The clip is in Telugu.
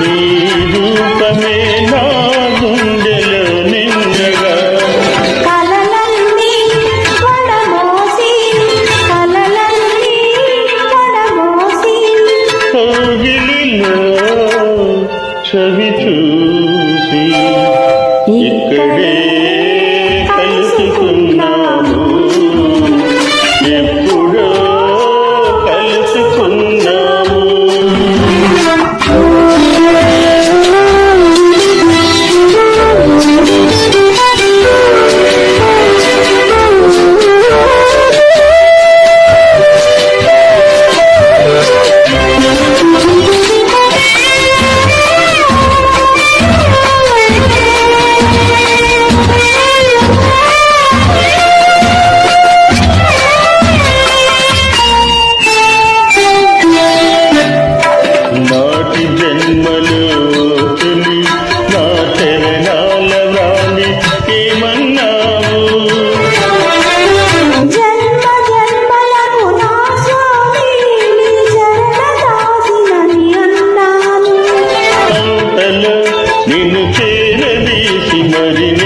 నీ రూపమే నా గుండెలో నిండగా. కోగిలిలో చవి చూసి ఇక్కడే കരിന